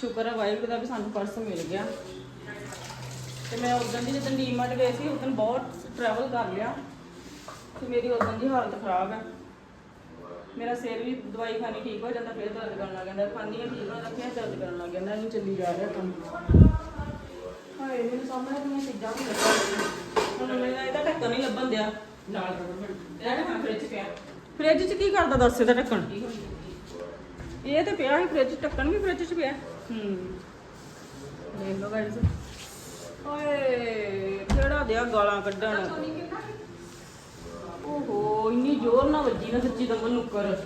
[SPEAKER 1] ਸ਼ੁਕਰ ਹੈ ਵਾਹਿਗੁਰੂ ਦਾ ਵੀ ਸਾਨੂੰ ਪਰਸ ਮਿਲ ਗਿਆ। ਤੇ ਮੈਂ ਉਦੋਂ ਦੀ ਜਦੋਂ ਡੀਮਾਰਟ ਗਏ ਸੀ ਉਦੋਂ ਬਹੁਤ ਟਰੈਵਲ ਕਰ ਲਿਆ। ਤੇ ਮੇਰੀ ਉਦੋਂ ਦੀ ਹਾਲਤ ਖਰਾਬ ਹੈ। ਮੇਰਾ ਸਿਰ ਵੀ ਦਵਾਈ ਖਾਣੀ ਠੀਕ ਹੋ ਜਾਂਦਾ ਫਿਰ ਦਰਦ ਕਰਨ ਲੱਗ ਜਾਂਦਾ ਹਾਂ ਠੀਕ ਹੋ ਜਾਂਦਾ ਫਿਰ ਦਰਦ ਕਰਨ ਲੱਗ ਜਾਂਦਾ ਨਹੀਂ ਚੱਲੀ ਜਾ ਰਿਹਾ ਕੰਮ। ਹਾਏ ਮੈਨੂੰ ਸਾਹਮਣੇ ਦੀਆਂ ਚੀਜ਼ਾਂ ਵੀ ਲੱਗਾ ਹੁਣ ਮੇਰਾ ਇਹਦਾ ਢੱਕਣ ਨਹੀਂ ਲੱਭਣ ਦਿਆ।
[SPEAKER 3] ਨਾਲ ਰਬੜ
[SPEAKER 1] ਫ੍ਰਿਜ ਪਿਆ। ਫ੍ਰਿਜ 'ਚ ਕੀ ਕਰਦਾ ਦੱਸ ਇਹਦਾ ਢੱਕਣ। ਇਹ ਤੇ ਪਿਆ ਸੀ ਫ੍ਰਿਜ ਢੱਕਣ ਵੀ ਫ੍ਰਿਜ 'ਚ ਪਿਆ। ਹੂੰ। ਦੇਖ ਲਓ ਗਾਇਸ ਓਏ ਕਿਹੜਾ ਦਿਆ ਗਾਲਾਂ ਕੱਢਣ। ਓਹੋ ਇੰਨੀ ਜ਼ੋਰ ਨਾਲ ਵੱਜੀ ਨਾ ਸੱਚੀ ਤਾਂ ਮਨ ਨੁੱਕਰ।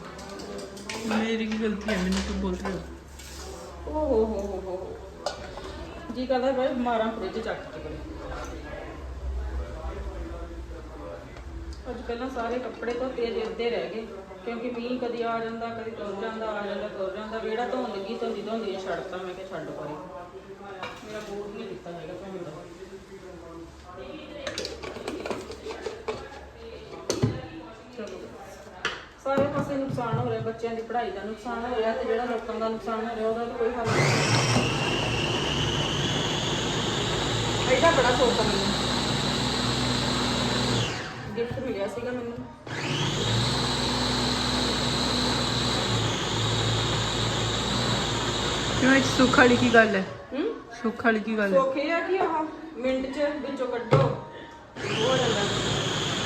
[SPEAKER 3] ਮੇਰੀ ਕੀ ਗਲਤੀ ਹੈ? ਮੈਨੂੰ ਕਿਉਂ ਬੋਲ ਰਹੇ। ਹੋ
[SPEAKER 1] ਓਹੋ ਹੋ ਹੋ ਹੋ ਜੀ ਕਰਦਾ ਬਾਈ ਮਾਰਾਂ ਫ੍ਰਿਜ ਚੱਕ ਕੇ ਕਰੇ ਅੱਜ ਪਹਿਲਾਂ ਸਾਰੇ ਕੱਪੜੇ ਅੱਧੇ ਰਹਿ ਗਏ। ਕਿਉਂਕਿ ਮੀਂਹ ਕਦੀ ਆ ਜਾਂਦਾ ਕਦੀ ਤੁਰ ਜਾਂਦਾ ਆ ਜਾਂਦਾ ਤੁਰ ਜਾਂਦਾ। ਵਿਹੜਾ ਧੋਣ ਲੱਗੀ ਧੋਂਦੀ ਧੋਂਦੀ ਛੱਡਤਾ ਮੈਂ ਕਿ ਛੱਡ ਪਰੇ। ਮੇਰਾ ਬੂਟ ਨਹੀਂ ਦਿੱਤਾ ਹੈਗਾ ਭੈਣ ਦਾ ਚਲੋ ਸਾਰੇ ਪਾਸੇ ਨੁਕਸਾਨ ਹੋ ਰਿਹਾ ਬੱਚਿਆਂ ਦੀ ਪੜ੍ਹਾਈ ਦਾ ਨੁਕਸਾਨ ਹੋ ਰਿਹਾ ਤੇ ਜਿਹੜਾ ਲੋਕਾਂ ਦਾ ਨੁਕਸਾਨ ਹੋ ਰਿਹਾ ਉਹਦਾ ਤਾਂ ਕੋਈ ਹੱਲ ਨਹੀਂ। ਇਹਦਾ ਬੜਾ ਸੋਚ ਮੈਨੂੰ। ਗਿਫਟ ਮਿਲਿਆ ਸੀਗਾ ਮੈਨੂੰ।
[SPEAKER 3] ਕਿਉਂ ਇਹ 'ਚ ਸੁੱਖ ਵਾਲੀ ਕੀ ਗੱਲ ਹੈ?
[SPEAKER 1] ਹੂੰ?
[SPEAKER 3] ਸੁੱਖ ਵਾਲੀ ਕੀ ਗੱਲ ਹੈ?
[SPEAKER 1] ਸੋਖੇ ਆ ਕਿ ਆਹ ਮਿੰਟ ਚ ਵਿੱਚੋਂ ਕੱਢੋ। ਉਹ ਹੋ ਜਾਂਦਾ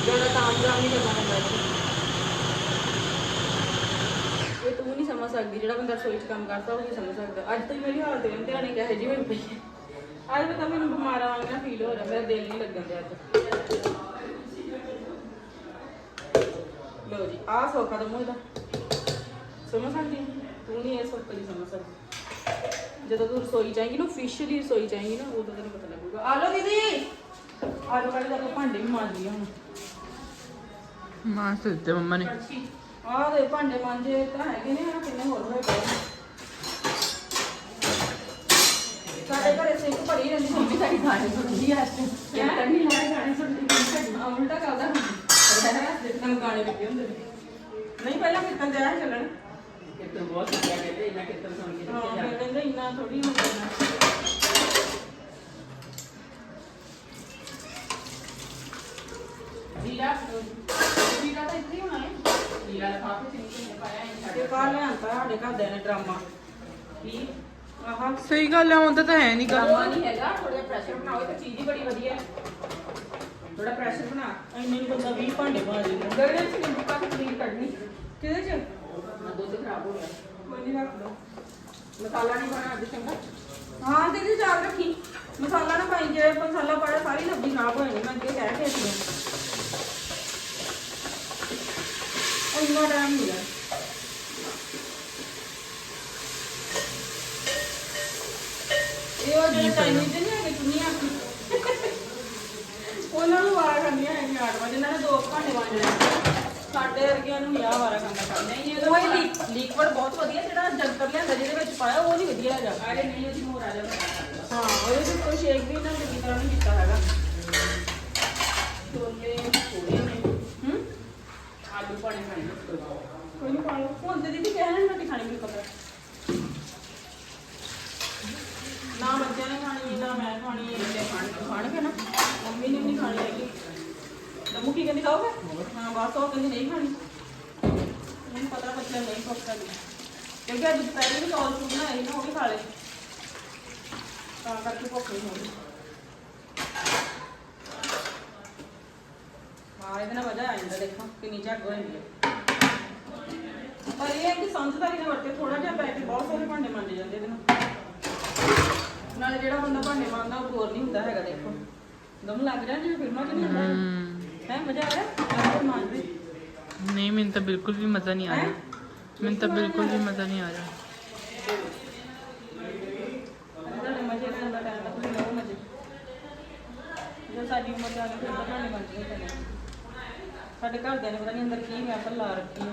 [SPEAKER 1] ਜਿਹੜਾ ਤਾਮ ਜਾਮ ਨਹੀਂ ਕਰਨਾ ਪੈਂਦਾ ਇੱਥੇ। ਇਹ ਤੂੰ ਨਹੀਂ ਸਮਝ ਸਕਦੀ ਜਿਹੜਾ ਬੰਦਾ ਰਸੋਈ 'ਚ ਕੰਮ ਕਰਦਾ ਉਹ ਨਹੀਂ ਸਮਝ ਸਕਦਾ। ਅੱਜ ਤੱਕ ਮੇਰੀ ਹਾਲਤ ਨਹੀਂ ਧਿਆਨੀ ਕਹੇ ਜੀ ਹੋਈ ਪਈ ਹੈ। ਅੱਜ ਪਤਾ ਮੈਨੂੰ ਬਿਮਾਰ ਵਾਂਗ ਨਾ ਫੀਲ ਹੋ ਰਿਹਾ ਮੇਰਾ ਦਿਲ ਨਹੀਂ ਲੱਗਣ ਦਿਆ ਅੱਜ। ਲੋ ਜੀ ਆਹ ਸੋਖਾ ਦਾ ਮੂੰਹ ਦਾ ਸਮਝ ਸਕਦੀ ਹੈ? ਤੂੰ ਨਹੀਂ ਇਹ ਸੋਖਾ ਦੀ ਸਮਝ ਸਕਦੀ। ਜਦੋਂ ਤੂੰ ਰਸੋਈ ਜਾਏਂਗੀ ਨਾ officially ਰਸੋਈ ਜਾਏਂਗੀ ਨਾ ਉਦੋਂ ਤੈਨੂੰ ਪਤਾ ਲੱਗੂਗਾ। ਆ ਲੋ ਦੀਦੀ! ਆ ਲੋ ਕੱਢ ਦਾ ਭਾਂਡੇ ਵੀ ਮਾਂਜ ਲਿਆ ਹੁਣ।
[SPEAKER 3] ਮਾਂ ਸੱਤੇ ਮੰਮਾ ਨੇ।
[SPEAKER 1] ਆਹ ਦੇ ਭਾਂਡੇ ਮਾਂਜੇ ਤਾਂ ਹੈਗੇ ਨੇ ਆ ਕਿੰਨੇ ਹੋਰ ਹੋਏ ਪਏ ਨੇ। ਸਾਡੇ ਘਰੇ ਸਿੰਕ ਭਰੀ ਰਹਿੰਦੀ ਮੰਮੀ ਸਾਡੀ ਖਾਣੇ ਸੁਣਦੀ ਆ ਕਿਆ ਕਰਨੀ ਲੈ ਗਾਣੇ ਸੁਣਦੀ ਆ। ਉਲਟਾ ਕਰਦਾ। ਜਿੱਦਾਂ ਗਾਣੇ ਲੱਗੇ ਹੁੰਦੇ ਨੇ। ਨਹੀਂ ਪਹਿਲਾਂ ਕਿਤਨ ਦਿਆ ਚੱਲਣ।
[SPEAKER 6] ਕਿਤੇ ਬਹੁਤ ਸਿੱਖਿਆ ਕਹਿੰਦੇ ਇਹਨਾਂ ਕਿਤੇ ਸੁਣ ਕੇ
[SPEAKER 1] ਹਾਂ ਫਿਰ ਕਹਿੰਦੇ ਇੰਨਾ ਥੋੜੀ ਹੁੰਦਾ ਨਾ
[SPEAKER 6] ਜੀਰਾ ਜੀਰਾ ਤਾਂ ਇੱਥੇ ਹੀ ਹੋਣਾ ਹੈ ਜੀਰਾ ਲਫਾਫੇ ਚ ਨਹੀਂ ਪਾਇਆ ਇਹ
[SPEAKER 1] ਤੇ
[SPEAKER 6] ਸਾਡੇ
[SPEAKER 1] ਆ ਲਿਆਂਤਾ ਸਾਡੇ ਘਰਦਿਆਂ ਨੇ ਡਰਾਮਾ। ਕੀ ਆਹਾ
[SPEAKER 3] ਸਹੀ ਗੱਲ ਹੈ ਹੁੰਦਾ ਤਾਂ ਹੈ ਨਹੀਂ
[SPEAKER 1] ਡਰਾਮਾ ਨਹੀਂ ਹੈਗਾ ਥੋੜਾ ਪ੍ਰੈਸ਼ਰ ਬਣਾਓ ਤੇ ਚੀਜ਼ ਹੀ ਬੜੀ ਵਧੀਆ। ਹੈ
[SPEAKER 3] ਥੋੜਾ ਪ੍ਰੈਸ਼ਰ ਬਣਾ।
[SPEAKER 1] ਇੰਨੇ ਨੂੰ ਬੰਦਾ 20 ਭਾਂਡੇ ਪਾ ਦੇਗਾ
[SPEAKER 3] ਗਗਨ ਚ ਨਿੰਬੂ ਪਾ ਕੇ ਪਨੀਰ ਕੱਢਣੀ?
[SPEAKER 1] ਕਿਹਦੇ ਚ?
[SPEAKER 3] ਹਾਂ ਦੁੱਧ ਖਰਾਬ ਹੋ ਗਿਆ।
[SPEAKER 1] ਕੋਈ ਨਹੀਂ ਰੱਖ ਲਓ।
[SPEAKER 3] ਮਸਾਲਾ ਨਹੀਂ ਪਾਣਾ ਅੱਜ ਚੰਗਾ?
[SPEAKER 1] ਹਾਂ ਦੀਦੀ ਯਾਦ ਰੱਖੀ। ਮਸਾਲਾ ਨਾ ਪਾਈ ਜੇ ਮਸਾਲਾ ਪਾਇਆ ਸਾਰੀ ਸਬਜ਼ੀ ਖਰਾਬ ਹੋ ਜਾਣੀ ਮੈਂ ਅੱਗੇ ਕਹਿ ਕੇ ਸੀ ਇੰਨਾ ਟਾਈਮ ਨਹੀਂ ਹੈ ਉਹ ਜਿਹੜੇ ਚਾਈਨੀਜ਼ ਨਹੀਂ ਹੈਗੇ ਚੁੰਨੀਆਂ ਉਹਨਾਂ ਨੂੰ ਵਾਰਾ ਕਰਨੀਆਂ ਹੈਗੀਆਂ ਆਟਵਾ ਜਿਨ੍ਹਾਂ ਨੇ ਦੋ ਭਾਂਡੇ ਵਾਂਜਣੇ ਸਾਡੇ ਵਰਗਿਆਂ ਨੂੰ ਨਹੀਂ ਆ ਵਾਰਾ ਕਰਨਾ ਕਰਨਾ ਹੀ ਇਹ ਉਹ ਲਿਕਵਿਡ ਬਹੁਤ ਵਧੀਆ ਜਿਹੜਾ ਜੰਤਰ ਲਿਆਂਦਾ ਜਿਹਦੇ ਵਿੱਚ ਪਾਇਆ ਉਹ ਨਹੀਂ ਵਧੀਆ ਹੈਗਾ।
[SPEAKER 3] ਅਰੇ ਨਹੀਂ ਉਹਦੀ ਹੋਰ ਆ ਜਾ
[SPEAKER 1] ਹਾਂ ਉਹਦੇ ਵਿੱਚ ਕੋਈ ਸ਼ੇਕ ਵੀ ਨਾ ਚੰਗੀ ਤਰ੍ਹਾਂ ਨਹੀਂ ਕੀਤਾ ਹੈਗਾ।
[SPEAKER 3] ਛੋਲੇ ਥੋੜੇ ਨੇ।
[SPEAKER 1] ਹੂੰ?
[SPEAKER 3] ਆਲੂ ਪਾਣੇ ਖਾਣੇ
[SPEAKER 1] ਕੋਈ ਨਹੀਂ ਪਾ ਲਓ। ਹੁਣ ਤੇ ਦੀਦੀ ਕਹਿ ਰਹੇ ਰੋਟੀ ਖਾਣੀ ਮੈਨੂੰ ਪਤਾ ਨਾ ਬੱਚਿਆਂ ਨੇ ਖਾਣੀ ਨਾ ਮੈਂ ਖਾਣੀ ਇਹ ਖਾਣ ਖਾਣਗੇ ਨਾ। ਮੰਮੀ ਨੇ ਵੀ ਨਹੀਂ ਖਾਣੀ ਹੈਗੀ। ਦਮੂ ਕੀ ਕਹਿੰਦੀ, ਖਾਓਗੇ? ਹਾਂ, ਬਸ, ਉਹ ਕਹਿੰਦੀ ਨਹੀਂ ਖਾਣੀ। ਮੈਨੂੰ ਪਤਾ ਬੱਚਿਆਂ ਨਹੀਂ ਭੁੱਖ ਲੱਗੀ ਕਿਉਂਕਿ ਅੱਜ ਦੁਪਹਿਰੇ ਵੀ ਚੌਲ ਚੂਲ ਬਣਾਏ ਨਾ, ਉਹ ਵੀ ਖਾ ਲਏ। ਤਾਂ ਕਰਕੇ ਭੁੱਖ ਨਹੀਂ ਹੋਣੀ ਹਾਂ, ਇਹਦੇ ਨਾਲ ਮਜ਼ਾ ਆ ਜਾਂਦਾ, ਦੇਖੋ, ਕਿੰਨੀ ਝੱਗ ਹੋ ਜਾਂਦੀ ਹੈ। ਪਰ ਇਹ ਹੈ ਕਿ ਸਮਝਦਾਰੀ ਨਾਲ ਵਰਤੇ ਥੋੜਾ ਜਿਹਾ ਪੈ ਕੇ ਬਹੁਤ ਸਾਰੇ ਭਾਂਡੇ ਮੰਜੇ ਜਾਂਦੇ ਇਹਦੇ ਨਾਲ ਨਾਲੇ ਜਿਹੜਾ ਬੰਦਾ ਭਾਂਡੇ ਮਾਂਜਦਾ ਉਹ ਬੋਰ ਨਹੀਂ ਹੁੰਦਾ ਹੈਗਾ ਦੇਖੋ। ਦਮ ਲੱਗ ਰਿਹਾ ਜਿਵੇਂ ਫਿਲਮਾਂ 'ਚ ਨਹੀਂ ਹੁੰਦਾ ਹੈ। ਮਜ਼ਾ ਆ ਰਿਹਾ? ਆਪ ਮਾਂਜਦੇ
[SPEAKER 3] ਨਹੀਂ ਮੈਨੂੰ ਤਾਂ ਬਿਲਕੁਲ ਵੀ ਮਜ਼ਾ ਨਹੀਂ ਆ ਰਿਹਾ। ਮੈਨੂੰ ਤਾਂ ਬਿਲਕੁਲ ਵੀ ਮਜ਼ਾ ਨਹੀਂ ਆ ਰਿਹਾ।
[SPEAKER 1] ਤੁਹਾਡੇ ਮਜ਼ੇ ਲੈਣ ਦਾ ਟਾਈਮ ਤਾਂ ਤੁਸੀਂ ਲਓ ਮਜ਼ੇ। ਜਦੋਂ ਸਾਡੀ ਉਮਰ ਜਾ ਕੇ ਫਿਰ ਤਾਂ ਭਾਂਡੇ ਮਾਂਜਣੇ ਪੈਣੇ ਸਾਡੇ ਘਰਦਿਆਂ ਨੇ ਪਤਾ ਨਹੀਂ ਅੰਦਰ ਕੀ ਮੈਂ ਲਾ ਰੱਖੀ ਹੈ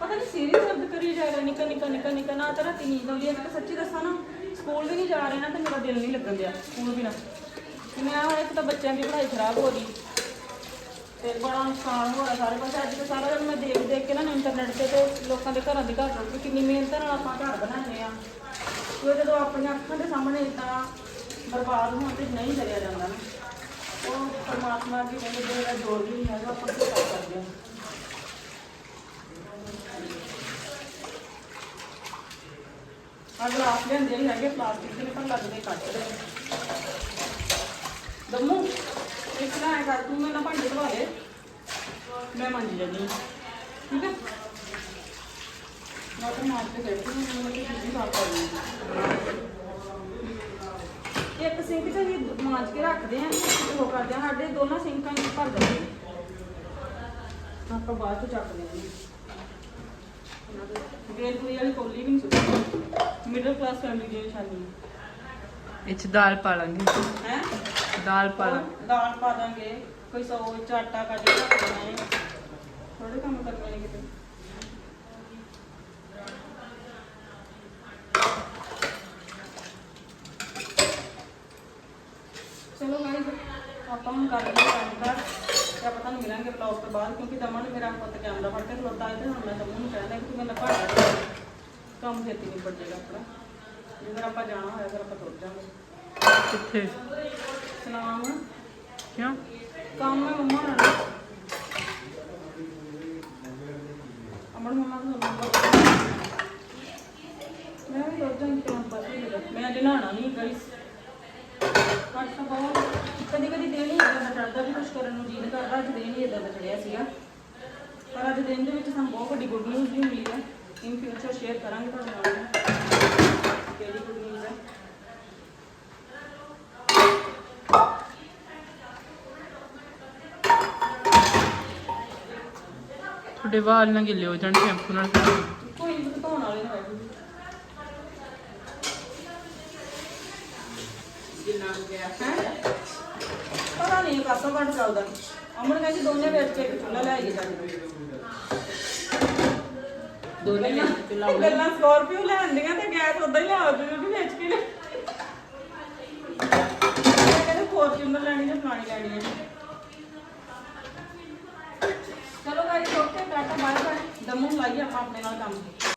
[SPEAKER 1] ਪਤਾ ਨਹੀਂ ਸੀਰੀਅਸ ਸ਼ਬਦ ਕਰੀ ਜਾ ਰਿਹਾ ਨਿਕਾ ਨਿਕਾ ਨਿਕਾ ਨਿਕਾ, ਨਾ ਤਾਂ ਰਾਤੀ ਨੀਂਦ ਆਉਂਦੀ ਹੈ ਕਿ ਸੱਚੀ ਦੱਸਾਂ ਨਾ, ਸਕੂਲ ਵੀ ਨਹੀਂ ਜਾ ਰਹੇ ਨਾ ਤੇ ਮੇਰਾ ਦਿਲ ਨਹੀਂ ਲੱਗਣ ਦਿਆ ਸਕੂਲ ਵੀ ਨਾ ਤੇ ਮੈਂ ਹੁਣ ਇੱਕ ਤਾਂ ਬੱਚਿਆਂ ਦੀ ਪੜ੍ਹਾਈ ਖਰਾਬ ਹੋ ਰਹੀ ਤੇ ਬੜਾ ਨੁਕਸਾਨ ਹੋ ਰਿਹਾ ਸਾਰੇ ਪਾਸੇ। ਅੱਜ ਤੇ ਸਾਰਾ ਦਿਨ ਮੈਂ ਦੇਖ ਦੇਖ ਕੇ ਨਾ ਇੰਟਰਨੈਟ ਤੇ ਤੇ ਲੋਕਾਂ ਦੇ ਘਰਾਂ ਦੀ ਘਰ ਰੁੜ ਕਿੰਨੀ ਮਿਹਨਤ ਨਾਲ ਆਪਾਂ ਘਰ ਬਣਾਉਂਦੇ ਆ ਉਹ ਜਦੋਂ ਆਪਣੀਆਂ ਅੱਖਾਂ ਦੇ ਸਾਹਮਣੇ ਇਦਾਂ ਬਰਬਾਦ ਹੋਣ ਤੇ ਨਹੀਂ ਕਰਿਆ ਜਾਂਦਾ ਨਾ, ਉਹ ਪਰਮਾਤਮਾ ਦੀ ਕਹਿੰਦੇ ਜਿਹੜਾ ਜੋਰ ਵੀ ਨਹੀਂ ਹੈਗਾ, ਆਪਾਂ ਕੀ ਕਰ ਸਕਦੇ ਹਾਂ। ਆ ਗਲਾਸ ਲੈਂਦੇ ਹੀ ਹੈਗੇ ਪਲਾਸਟਿਕ ਦੇ ਨੇ, ਪਰ ਲੱਗਦੇ ਕੱਟ ਦੇ ਦਮੂ ਇਸ ਤਰ੍ਹਾਂ ਐ ਕਰ, ਤੂੰ ਮੇਰੇ ਨਾਲ ਭਾਂਡੇ ਧਵਾ ਦੇ। ਮੈਂ ਮੰਜ ਜਾਂਦੀ ਹਾਂ। ਠੀਕ ਹੈ? ਮੈਂ ਤਾਂ ਮਾਰ ਕੇ ਬੈਠੀ ਹਾਂ, ਮੈਨੂੰ ਕਿ ਚੀਜ਼ ਸਾਫ਼ ਕਰ ਲਈ ਇੱਕ ਸਿੰਕ ਤੇ ਵੀ ਮਾਂਜ ਕੇ ਰੱਖਦੇ ਆਂ ਇੱਕ ਉਹ ਕਰਦੇ ਆਂ ਸਾਡੇ ਦੋਨਾਂ ਸਿੰਕਾਂ ਵਿੱਚ ਭਰ ਦਿੰਦੇ ਆਪਾਂ ਬਾਅਦ ਚ ਚੱਕਦੇ ਆਂ ਗੇਲਪੁਰੀ ਵਾਲੀ ਕੋਲੀ ਵੀ ਨਹੀਂ ਸੁੱਟੀ ਮਿਡਲ ਕਲਾਸ ਫੈਮਿਲੀ ਦੀ ਨਿਸ਼ਾਨੀ
[SPEAKER 3] ਇਹ ਚ ਦਾਲ ਪਾ ਲਾਂਗੇ
[SPEAKER 1] ਹੈ?
[SPEAKER 3] ਦਾਲ ਪਾ
[SPEAKER 1] ਹੋਰ
[SPEAKER 3] ਲਾਂਗੇ
[SPEAKER 1] ਦਾਲ ਪਾ ਦਾਂਗੇ। ਕੋਈ ਸੌ ਵਿੱਚ ਆਟਾ ਕੱਢ ਕੇ ਰੱਖ ਦੇਣਾ ਹੈ। ਥੋੜੇ ਕੰਮ ਕਰਨੇ ਨੇ ਕਿਤੇ। ਚਲੋ ਗਾਇਸ ਆਪਾਂ ਹੁਣ ਕਰ ਲਈਏ ਕੰਮ ਕਰ ਤੇ ਆਪਾਂ ਤੁਹਾਨੂੰ ਮਿਲਾਂਗੇ ਵਲੌਗ ਤੋਂ ਬਾਅਦ ਕਿਉਂਕਿ ਦਮਨ ਮੇਰਾ ਪੁੱਤ ਕੈਮਰਾ ਫੜ ਕੇ ਖਲੋਤਾ ਹੈ ਤੇ ਹੁਣ ਮੈਂ ਦਮਨ ਨੂੰ ਕਹਿੰਦਾ ਕਿ ਮੈਨੂੰ ਭਾੜਾ। ਕੰਮ ਛੇਤੀ ਨਹੀਂ ਜਾਏਗਾ ਆਪਣਾ। ਜਦੋਂ ਆਪਾਂ ਜਾਣਾ ਹੋਇਆ ਫਿਰ ਆਪਾਂ ਤੁਰ ਜਾਵਾਂਗੇ।
[SPEAKER 3] ਕਿੱਥੇ?
[SPEAKER 1] ਸਲਾਮ।
[SPEAKER 3] ਕਿਉਂ?
[SPEAKER 1] ਕੰਮ ਹੈ ਮੰਮਾ ਨਾਲ। ਅਮਰ ਮੰਮਾ ਨੂੰ ਮੈਂ ਵੀ ਰੋਜ਼ਾਂ ਹੀ ਕੰਮ ਪਾਸੇ ਮੈਂ ਅੱਜ ਨਹਾਣਾ ਨਹੀਂ ਗਾਇਸ ਕੱਟ ਤਾਂ ਬਹੁਤ। ਕਦੀ ਕਦੀ ਦਿਨ ਹੀ ਇਦਾਂ ਦਾ ਚੜਦਾ ਵੀ ਕੁਝ ਕਰਨ ਨੂੰ ਜੀ ਨਹੀਂ ਕਰਦਾ। ਅੱਜ ਦਿਨ ਹੀ ਇਦਾਂ ਦਾ ਚੜਿਆ ਸੀਗਾ। ਪਰ ਅੱਜ ਦਿਨ ਦੇ ਵਿੱਚ ਸਾਨੂੰ ਬਹੁਤ ਵੱਡੀ ਗੁੱਡ ਨਿਊਜ਼ ਵੀ ਮਿਲੀ ਹੈ। ਇਨ ਫਿਊਚਰ ਸ਼ੇਅਰ ਕਰਾਂਗੇ ਤੁਹਾਡੇ ਨਾਲ। ਕਿਹੜੀ ਗੁੱਡ ਨਿਊਜ਼ ਹੈ?
[SPEAKER 3] ਤੁਹਾਡੇ ਵਾਲ ਨਾ ਗਿੱਲੇ ਹੋ ਜਾਣ ਸ਼ੈਂਪੂ ਨਾਲ
[SPEAKER 1] ਕੋਈ ਨਹੀਂ ਧੋਣ ਵਾਲੇ ਨਾ ਹੋਏ
[SPEAKER 3] ਜਿੰਨਾ ਹੋ ਗਿਆ
[SPEAKER 1] ਹੈਂ? ਪਤਾ ਨਹੀਂ ਕਾਸੋਂ ਘੱਟ ਚੱਲਦਾ ਅਮਨ ਕਹਿੰਦੀ ਦੋਨੇ ਵੇਚ ਕੇ ਇੱਕ ਚੁੱਲ੍ਹਾ ਲੈ ਆਈਏ ਜਾ
[SPEAKER 3] ਦੋਨੇ ਨੇ ਚੁੱਲ੍ਹਾ
[SPEAKER 1] ਗੱਲਾਂ ਸਕੋਰਪੀਓ ਲੈਂਦੀਆਂ ਤੇ ਗੈਸ ਉਦਾਂ ਹੀ ਲਿਆਓ ਤੁਸੀਂ ਵੇਚ ਕੇ ਲੈ ਕਹਿੰਦੇ ਫੋਰਚੂਨਰ ਲੈਣੀ ਤੇ ਫਲਾਣੀ ਲੈਣੀ ਹੈ ਚਲੋ guys okay tata bye bye ਦਮੂ ਲਾਈਏ ਆਪਾਂ ਆਪਣੇ ਨਾਲ ਕੰਮ